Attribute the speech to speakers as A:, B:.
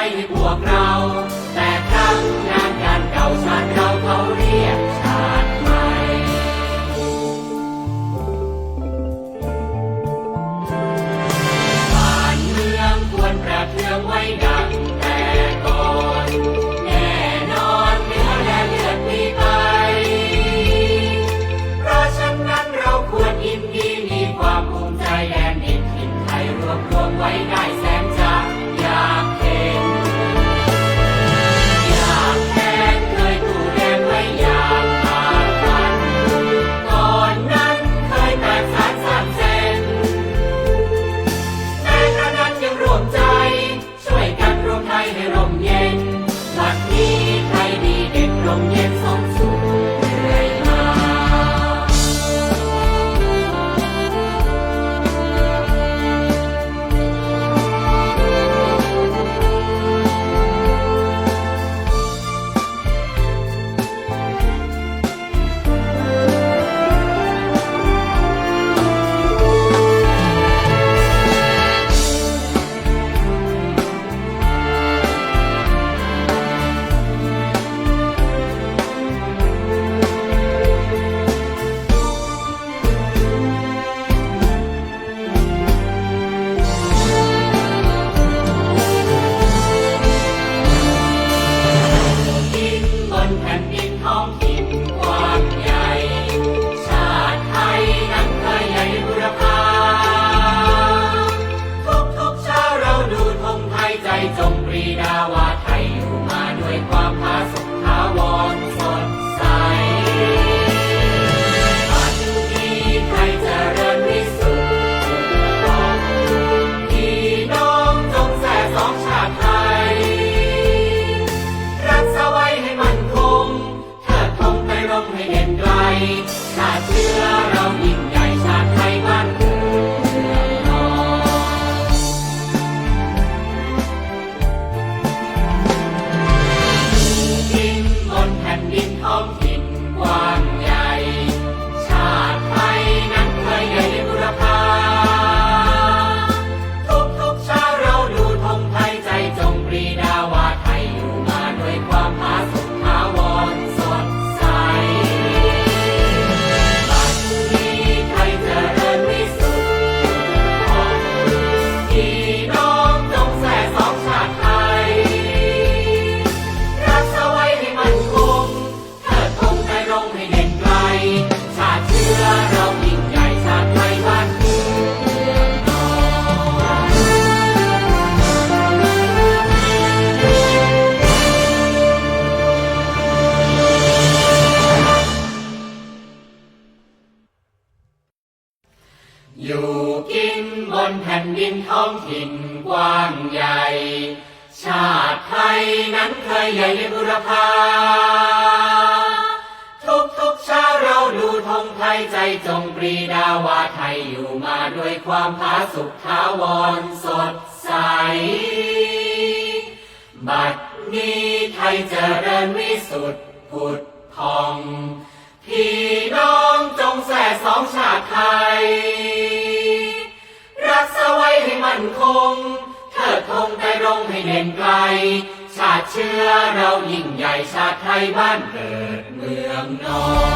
A: ให้พวกเรา แต่ครั้งงานการเก่าชาติเราเขาเรียกชาติใหม่บ้านเมืองควรประเทืองไว้ดังแต่ก่อนแน่นอนเนื้อและเลือดมีไป เพราะฉะนั้นเราควรยินดีมีความภูมิใจแดนดินถิ่นไทยรวบรวมไว้ได้าติเชื้อ องถิ่นกว้างใหญ่ ชาติไทยนั้นเคยใหญ่บุรพาทุกทุกชาเราดูธงไทยใจจงปรีดาว่าไทยอยู่มาด้วยความผาสุกถาวรสดใส บัดนี้ไทยเจริญวิสุทธิ์ผุดพอง พี่น้องจงแส่สองชาติไทย นคง เทิดธงไปรงให้เด่นไกล ชาติเชื้อเรายิ่งใหญ่ชาติไทยบ้านเกิดเมืองนอน